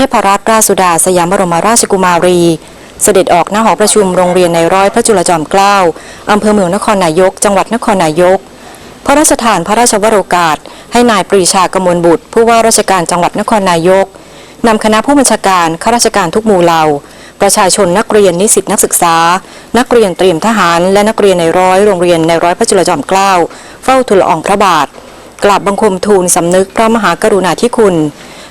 ทพรัตนราชสุดาสยามบรมราชกุมารี เสด็จออกหน้าหอประชุมโรงเรียนในร้อยพระจุลจอมเกล้าอำเภอเมืองนครนายก จังหวัดนครนายก พระราชทานพระราชวโรกาส ให้นายปรีชากมลบุตร ผู้ว่าราชการจังหวัดนครนายกนำคณะผู้บัญชาการข้าราชการทุกหมู่เหล่า ประชาชนนักเรียนนิสิตนักศึกษา นักเรียนเตรียมทหาร และนักเรียนในร้อยโรงเรียนในร้อยพระจุลจอมเกล้าเฝ้าทูลละอองพระบาทกราบบังคมทูลสำนึกพระมหากรุณาธิคุณ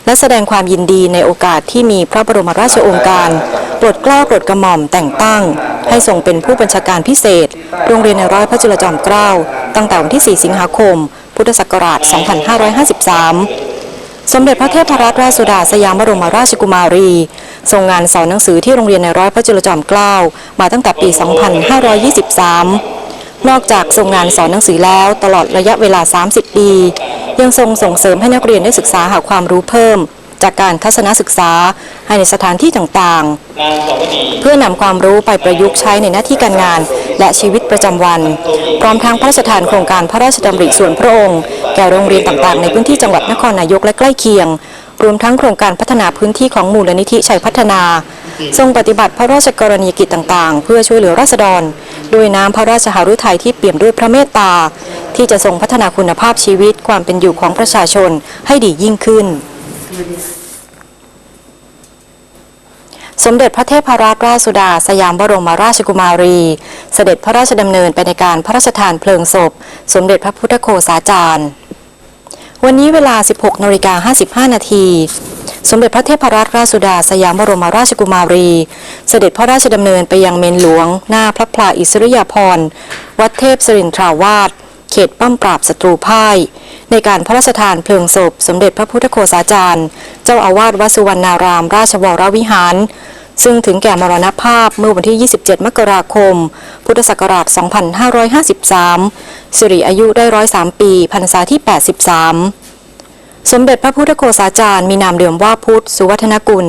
และแสดงความยินดีในโอกาสที่มีพระบรมราชโองการโปรดเกล้าโปรดกระหม่อมแต่งตั้ง ให้ทรงเป็นผู้บัญชาการพิเศษ โรงเรียนในร้อยพระจุลจอมเกล้าตั้งแต่วันที่ 4 สิงหาคม พุทธศักราช 2553 สมเด็จพระเทพรัตนราชสุดาสยามบรมราชกุมารีทรงงานสอนหนังสือที่โรงเรียนในร้อยพระจุลจอมเกล้ามาตั้งแต่ปี 2523 นอกจากทรงงานสอนหนังสือแล้วตลอดระยะเวลา 30 ปี ยังทรงส่งเสริมให้นักเรียนได้ศึกษาหาความรู้เพิ่ม จากการทัศนศึกษาให้ในสถานที่ต่างๆ เพื่อนำความรู้ไปประยุกต์ใช้ในหน้าที่การงาน และชีวิตประจำวัน พร้อมทั้งพระราชทานโครงการพระราชดำริส่วนพระองค์ แก่โรงเรียนต่างๆ ในพื้นที่จังหวัดนครนายกและใกล้เคียง รวมทั้งโครงการพัฒนาพื้นที่ของมูลนิธิชัยพัฒนา ทรงปฏิบัติพระราชกรณียกิจต่างๆ เพื่อช่วยเหลือราษฎร ด้วยน้ำพระราชหฤทัยที่เปี่ยมด้วยพระเมตตา ที่จะทรงพัฒนาคุณภาพชีวิตความเป็นอยู่ของประชาชนให้ดียิ่งขึ้นสมเด็จพระเทพรัตนราชสุดา สยามบรมราชกุมารี เสด็จพระราชดำเนินไปในการพระราชทานเพลิงศพ สมเด็จพระพุทธโฆษาจารย์ วันนี้เวลา 16นาฬิกา55 นาที สมเด็จพระเทพรัตนราชสุดาสยามบรมราชกุมารี เสด็จพระราชดำเนินไปยังเมนหลวง หน้าพระพลาอิสริยาภรณ์ วัดเทพสรินทราวาสเขตป้อมปราบศัตรูพ่าย ในการพระราชทานเพลิงศพ สมเด็จพระพุทธโฆษาจารย์ เจ้าอาวาสวัดสุวรรณาราม ราชวรวิหาร ซึ่งถึงแก่มรณภาพเมื่อวันที่ 27 มกราคม พุทธศักราช 2553 สิริอายุได้ 103 ปีพรรษาที่ 83 สมเด็จพระพุทธโฆษาจารย์มีนามเดิมว่าพุทธสุวัฒนกุล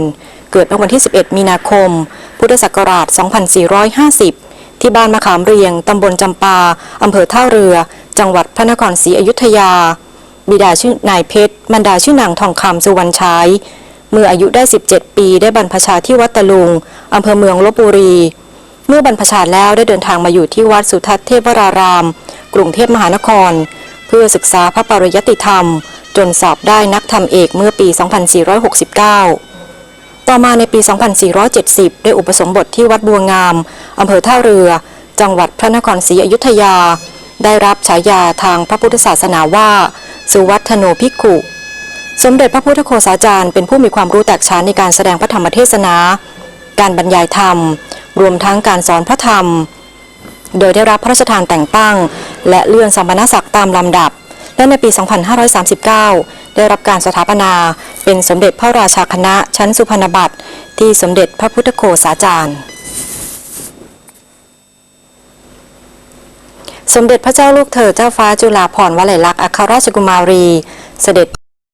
เกิดเมื่อวันที่ 11 มีนาคม พุทธศักราช 2450 ที่บ้านมะขามเรียง ตำบลจำปา อำเภอท่าเรือ จังหวัดพระนครศรีอยุธยา บิดาชื่อนายเพชร มารดาชื่อนางทองคำสุวรรณชัย เมื่ออายุได้ 17 ปีได้บรรพชาที่วัดตะลุงอำเภอเมืองลบบุรี เมื่อบรรพชาแล้วได้เดินทางมาอยู่ที่วัดสุทัศน์เทพวราราม กรุงเทพมหานคร เพื่อศึกษาพระปริยติธรรม จนสอบได้นักธรรมเอกเมื่อปี 2469 ต่อมาในปี 2470 ได้อุปสมบทที่วัดบัวงามอำเภอท่าเรือ จังหวัดพระนครศรีอยุธยา ได้รับฉายาทางพระพุทธศาสนาว่า สุวัฒโนภิกขุ สมเด็จพระพุทธโฆษาจารย์เป็นผู้มีความรู้แตกฉานในการแสดงพระธรรมเทศนา การบรรยายธรรม รวมทั้งการสอนพระธรรม โดยได้รับพระราชทานแต่งตั้ง และเลื่อนสมณศักดิ์ตามลำดับ และในปี 2539 ได้รับการสถาปนาเป็นสมเด็จพระราชาคณะชั้นสุพรรณบัตรที่สมเด็จพระพุทธโฆษาจารย์สมเด็จพระเจ้าลูกเธอเจ้าฟ้าจุฬาภรณ์วลัยลักษณ์อัครราชกุมารี เสด็จ